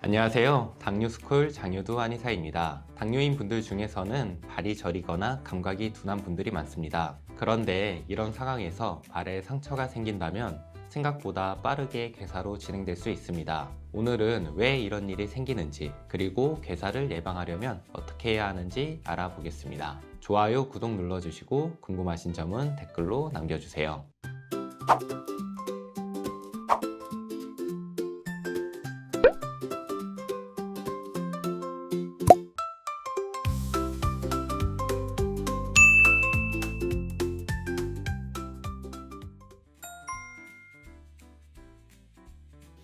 안녕하세요. 당뇨스쿨 장유두 한의사입니다. 당뇨인 분들 중에서는 발이 저리거나 감각이 둔한 분들이 많습니다. 그런데 이런 상황에서 발에 상처가 생긴다면 생각보다 빠르게 괴사로 진행될 수 있습니다. 오늘은 왜 이런 일이 생기는지 그리고 괴사를 예방하려면 어떻게 해야 하는지 알아보겠습니다. 좋아요, 구독 눌러주시고 궁금하신 점은 댓글로 남겨주세요.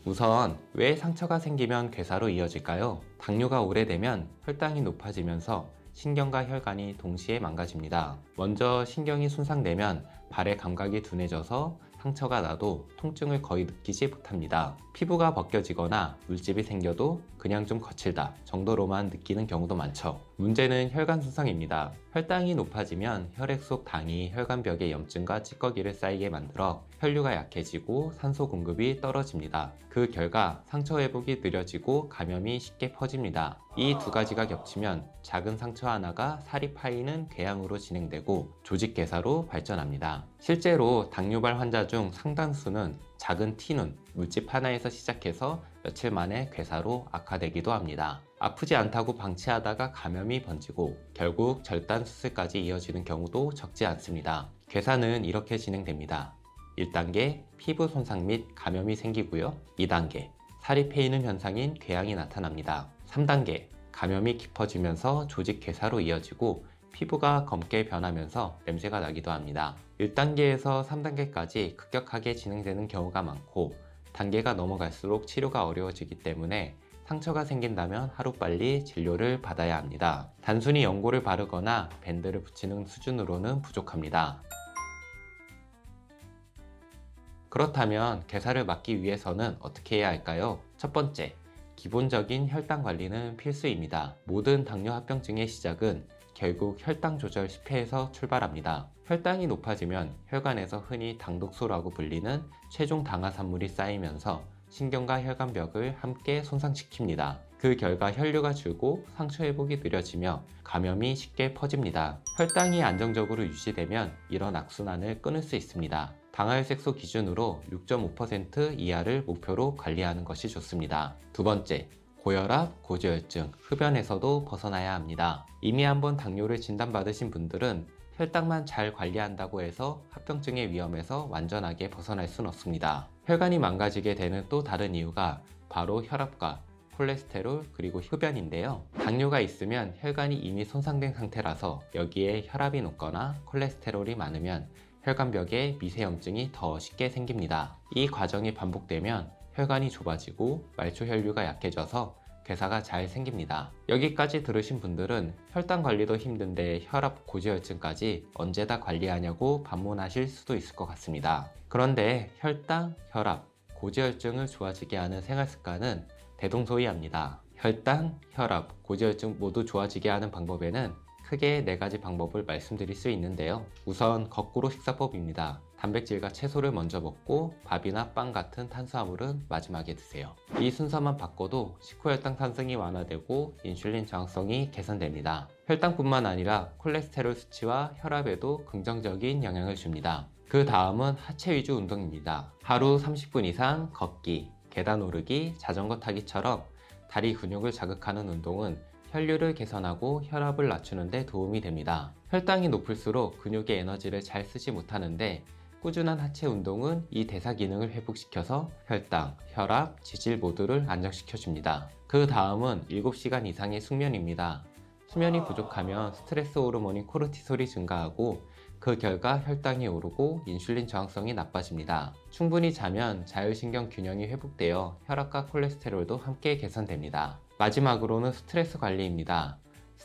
우선 왜 상처가 생기면 괴사로 이어질까요? 당뇨가 오래되면 혈당이 높아지면서 신경과 혈관이 동시에 망가집니다. 먼저 신경이 손상되면 발의 감각이 둔해져서 상처가 나도 통증을 거의 느끼지 못합니다. 피부가 벗겨지거나 물집이 생겨도 그냥 좀 거칠다 정도로만 느끼는 경우도 많죠. 문제는 혈관 손상입니다. 혈당이 높아지면 혈액 속 당이 혈관벽에 염증과 찌꺼기를 쌓이게 만들어 혈류가 약해지고 산소 공급이 떨어집니다. 그 결과 상처 회복이 느려지고 감염이 쉽게 퍼집니다. 이 두 가지가 겹치면 작은 상처 하나가 살이 파이는 궤양으로 진행되고 조직 괴사로 발전합니다. 실제로 당뇨발 환자 중 상당수는 작은 티눈, 물집 하나에서 시작해서 며칠 만에 괴사로 악화되기도 합니다. 아프지 않다고 방치하다가 감염이 번지고 결국 절단 수술까지 이어지는 경우도 적지 않습니다. 괴사는 이렇게 진행됩니다. 1단계 피부 손상 및 감염이 생기고요. 2단계 살이 패이는 현상인 궤양이 나타납니다. 3단계 감염이 깊어지면서 조직 괴사로 이어지고 피부가 검게 변하면서 냄새가 나기도 합니다. 1단계에서 3단계까지 급격하게 진행되는 경우가 많고 단계가 넘어갈수록 치료가 어려워지기 때문에 상처가 생긴다면 하루빨리 진료를 받아야 합니다. 단순히 연고를 바르거나 밴드를 붙이는 수준으로는 부족합니다. 그렇다면 괴사를 막기 위해서는 어떻게 해야 할까요? 첫 번째, 기본적인 혈당 관리는 필수입니다. 모든 당뇨 합병증의 시작은 결국 혈당 조절 실패에서 출발합니다. 혈당이 높아지면 혈관에서 흔히 당독소라고 불리는 최종 당화산물이 쌓이면서 신경과 혈관벽을 함께 손상시킵니다. 그 결과 혈류가 줄고 상처 회복이 느려지며 감염이 쉽게 퍼집니다. 혈당이 안정적으로 유지되면 이런 악순환을 끊을 수 있습니다. 당화혈색소 기준으로 6.5% 이하를 목표로 관리하는 것이 좋습니다. 두 번째, 고혈압, 고지혈증, 흡연에서도 벗어나야 합니다. 이미 한번 당뇨를 진단받으신 분들은 혈당만 잘 관리한다고 해서 합병증의 위험에서 완전하게 벗어날 수는 없습니다. 혈관이 망가지게 되는 또 다른 이유가 바로 혈압과 콜레스테롤 그리고 흡연인데요. 당뇨가 있으면 혈관이 이미 손상된 상태라서 여기에 혈압이 높거나 콜레스테롤이 많으면 혈관벽에 미세염증이 더 쉽게 생깁니다. 이 과정이 반복되면 혈관이 좁아지고 말초 혈류가 약해져서 괴사가 잘 생깁니다. 여기까지 들으신 분들은 혈당 관리도 힘든데 혈압 고지혈증까지 언제 다 관리하냐고 반문하실 수도 있을 것 같습니다. 그런데 혈당, 혈압, 고지혈증을 좋아지게 하는 생활 습관은 대동소이합니다. 혈당, 혈압, 고지혈증 모두 좋아지게 하는 방법에는 크게 네 가지 방법을 말씀드릴 수 있는데요. 우선 거꾸로 식사법입니다. 단백질과 채소를 먼저 먹고 밥이나 빵 같은 탄수화물은 마지막에 드세요. 이 순서만 바꿔도 식후혈당 상승이 완화되고 인슐린 저항성이 개선됩니다. 혈당뿐만 아니라 콜레스테롤 수치와 혈압에도 긍정적인 영향을 줍니다. 그 다음은 하체 위주 운동입니다. 하루 30분 이상 걷기, 계단 오르기, 자전거 타기처럼 다리 근육을 자극하는 운동은 혈류를 개선하고 혈압을 낮추는 데 도움이 됩니다. 혈당이 높을수록 근육의 에너지를 잘 쓰지 못하는데 꾸준한 하체 운동은 이 대사 기능을 회복시켜서 혈당, 혈압, 지질 모두를 안정시켜 줍니다. 그 다음은 7시간 이상의 숙면입니다. 수면이 부족하면 스트레스 호르몬인 코르티솔이 증가하고 그 결과 혈당이 오르고 인슐린 저항성이 나빠집니다. 충분히 자면 자율신경 균형이 회복되어 혈압과 콜레스테롤도 함께 개선됩니다. 마지막으로는 스트레스 관리입니다.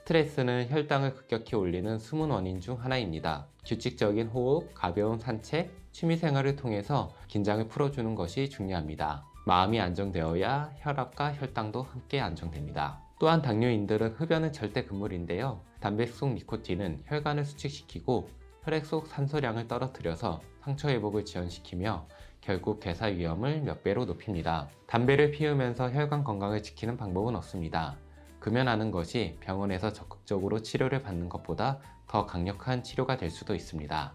스트레스는 혈당을 급격히 올리는 숨은 원인 중 하나입니다. 규칙적인 호흡, 가벼운 산책, 취미 생활을 통해서 긴장을 풀어주는 것이 중요합니다. 마음이 안정되어야 혈압과 혈당도 함께 안정됩니다. 또한 당뇨인들은 흡연은 절대 금물인데요. 담배 속 니코틴은 혈관을 수축시키고 혈액 속 산소량을 떨어뜨려서 상처 회복을 지연시키며 결국 괴사 위험을 몇 배로 높입니다. 담배를 피우면서 혈관 건강을 지키는 방법은 없습니다. 금연하는 것이 병원에서 적극적으로 치료를 받는 것보다 더 강력한 치료가 될 수도 있습니다.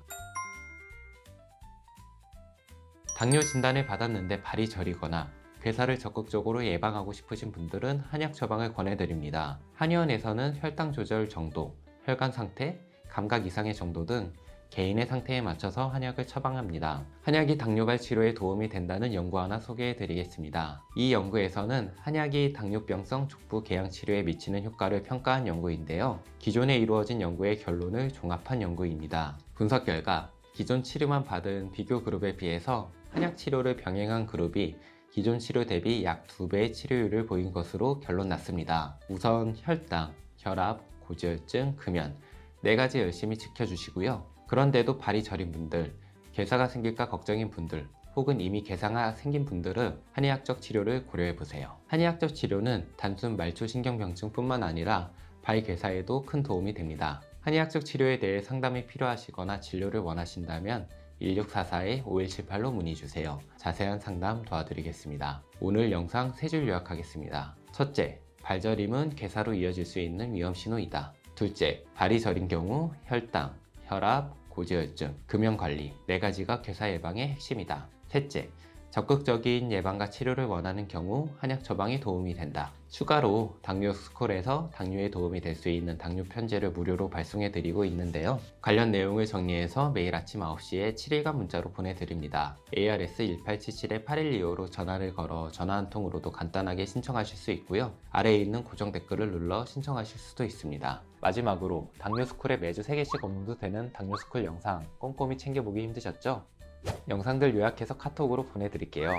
당뇨 진단을 받았는데 발이 저리거나 괴사를 적극적으로 예방하고 싶으신 분들은 한약 처방을 권해드립니다. 한의원에서는 혈당 조절 정도, 혈관 상태, 감각 이상의 정도 등 개인의 상태에 맞춰서 한약을 처방합니다. 한약이 당뇨발 치료에 도움이 된다는 연구 하나 소개해 드리겠습니다. 이 연구에서는 한약이 당뇨병성 족부 궤양 치료에 미치는 효과를 평가한 연구인데요. 기존에 이루어진 연구의 결론을 종합한 연구입니다. 분석 결과 기존 치료만 받은 비교 그룹에 비해서 한약 치료를 병행한 그룹이 기존 치료 대비 약 2배의 치료율을 보인 것으로 결론 났습니다. 우선 혈당, 혈압, 고지혈증, 금연 네 가지 열심히 지켜주시고요. 그런데도 발이 저린 분들, 괴사가 생길까 걱정인 분들, 혹은 이미 괴사가 생긴 분들은 한의학적 치료를 고려해 보세요. 한의학적 치료는 단순 말초 신경병증뿐만 아니라 발 괴사에도 큰 도움이 됩니다. 한의학적 치료에 대해 상담이 필요하시거나 진료를 원하신다면 1644-5178로 문의 주세요. 자세한 상담 도와드리겠습니다. 오늘 영상 세 줄 요약하겠습니다. 첫째, 발저림은 괴사로 이어질 수 있는 위험 신호이다. 둘째, 발이 저린 경우 혈당, 혈압, 고지혈증, 금연 관리 네 가지가 괴사 예방의 핵심이다. 셋째, 적극적인 예방과 치료를 원하는 경우 한약 처방이 도움이 된다. 추가로 당뇨 스쿨에서 당뇨에 도움이 될 수 있는 당뇨 편지를 무료로 발송해 드리고 있는데요. 관련 내용을 정리해서 매일 아침 9시에 7일간 문자로 보내드립니다. ARS 1877-8125로 전화를 걸어 전화 한 통으로도 간단하게 신청하실 수 있고요. 아래에 있는 고정 댓글을 눌러 신청하실 수도 있습니다. 마지막으로 당뇨 스쿨에 매주 3개씩 업로드되는 당뇨 스쿨 영상 꼼꼼히 챙겨보기 힘드셨죠? 영상들 요약해서 카톡으로 보내드릴게요.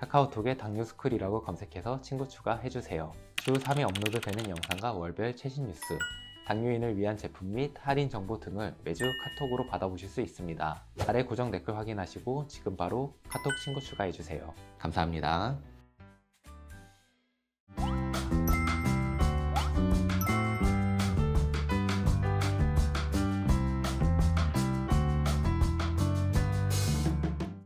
카카오톡에 당뇨스쿨이라고 검색해서 친구 추가해주세요. 주 3회 업로드되는 영상과 월별 최신 뉴스, 당뇨인을 위한 제품 및 할인 정보 등을 매주 카톡으로 받아보실 수 있습니다. 아래 고정 댓글 확인하시고 지금 바로 카톡 친구 추가해주세요. 감사합니다.